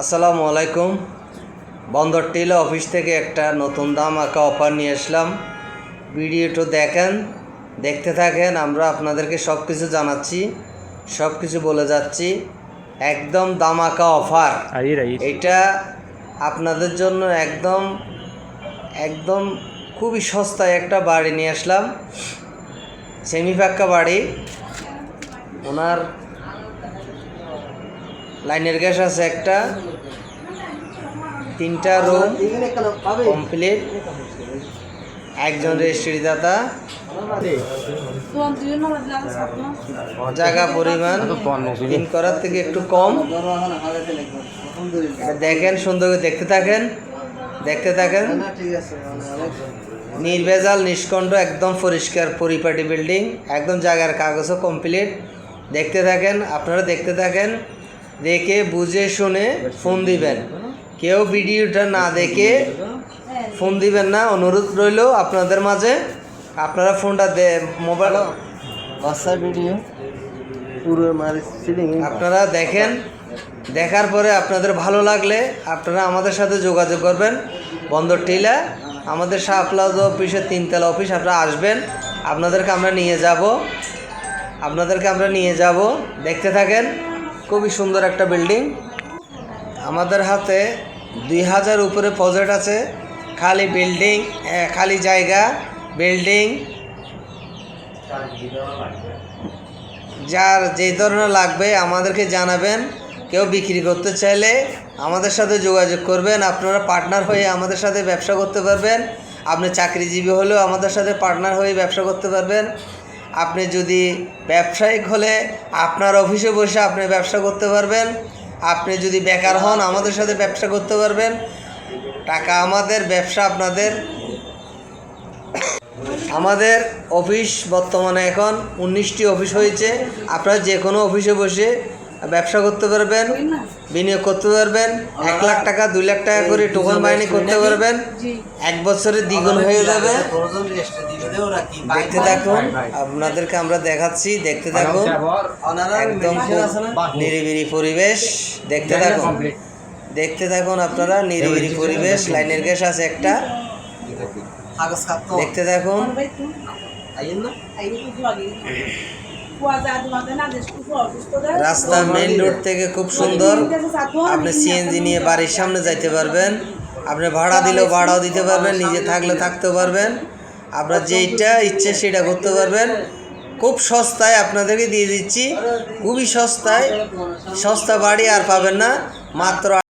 আসসালামু আলাইকুম। বন্দর টিলা অফিস থেকে একটা নতুন দাম আঁকা অফার নিয়ে আসলাম। ভিডিওটা দেখেন দেখতে থাকেন আমরা আপনাদেরকে সব কিছু জানাচ্ছি সব কিছু বলে যাচ্ছি। একদম দাম আঁকা অফার. এটা আপনাদের জন্য একদম একদম খুবই সস্তায় একটা বাড়ি নিয়ে আসলাম। সেমি পাক্কা বাড়ি। ওনার লাইনের গ্যাস আছে একটা, তিনটা রুম কমপ্লিট একজন রেজিস্ট্রি দাতা জায়গা পরিমাণ তিন করার থেকে একটু কম। দেখেন, সুন্দর করে দেখতে থাকেন দেখতে থাকেন। নির্ভেজাল নিষ্কণ্ঠ একদম পরিষ্কার, পরিপাটি বিল্ডিং, একদম জায়গার কাগজও কমপ্লিট দেখতে থাকেন, আপনারা দেখতে থাকেন। দেখে বুঝে শুনে ফোন দিবেন। কেউ ভিডিওটা না দেখে ফোন দিবেন না। অনুরোধ রইল আপনাদের মাঝে। আপনারা ফোনটা দে মোবাইল বাসার ভিডিও। পুরো আপনারা দেখেন। দেখার পরে আপনাদের ভালো লাগলে আপনারা আমাদের সাথে যোগাযোগ করবেন। বন্দর টিলা আমাদের শাহ প্লাজা অফিসের তিনতলা অফিস আপনারা আসবেন। আপনাদেরকে আমরা নিয়ে যাব। আপনাদেরকে আমরা নিয়ে যাব। দেখতে থাকেন। খুবই সুন্দর একটা বিল্ডিং। আমাদের হাতে দুই হাজার উপরে প্রজেক্ট আছে। খালি বিল্ডিং খালি জায়গা, বিল্ডিং। যার যে ধরনের লাগবে আমাদেরকে জানাবেন। কেউ বিক্রি করতে চাইলে আমাদের সাথে যোগাযোগ করবেন। আপনারা পার্টনার হয়ে আমাদের সাথে ব্যবসা করতে পারবেন। আপনি চাকরিজীবী হলেও আমাদের সাথে পার্টনার হয়ে ব্যবসা করতে পারবেন। আপনি যদি ব্যবসায়িক হলে আপনার অফিসে বসে আপনি ব্যবসা করতে পারবেন। আপনি যদি বেকার হন, আমাদের সাথে ব্যবসা করতে পারবেন। টাকা আমাদের, ব্যবসা আপনাদের। আমাদের অফিস বর্তমানে এখন উনিশটি অফিস হয়েছে। আপনারা যে কোনো অফিসে বসে ব্যবসা করতে পারবেন বিনিয়োগ করতে পারবেন এক লাখ টাকা দুই লাখ টাকা করে টোকন বাহিনী করতে পারবেন। এক বছরে দ্বিগুণ হয়ে যাবে। দেখতে থাকুন আপনাদেরকে আমরা দেখাচ্ছি দেখতে থাকুন। একদম খুব নিরিবিলি পরিবেশ দেখতে থাকুন। দেখতে থাকুন আপনারা নিরিবিলি পরিবেশ লাইনের গ্যাস আছে একটা। দেখতে থাকুন। না? রাস্তা মেইন রোড থেকে খুব সুন্দর। আপনি সিএনজি নিয়ে বাড়ির সামনে যাইতে পারবেন। আপনি ভাড়া দিলেও ভাড়াও দিতে পারবেন নিজে থাকলে থাকতে পারবেন। আপনার যেইটা ইচ্ছে সেটা করতে পারবেন। খুব সস্তায় আপনাদেরকে দিয়ে দিচ্ছি। খুবই সস্তায়। সস্তা বাড়ি আর পাবেন না। মাত্র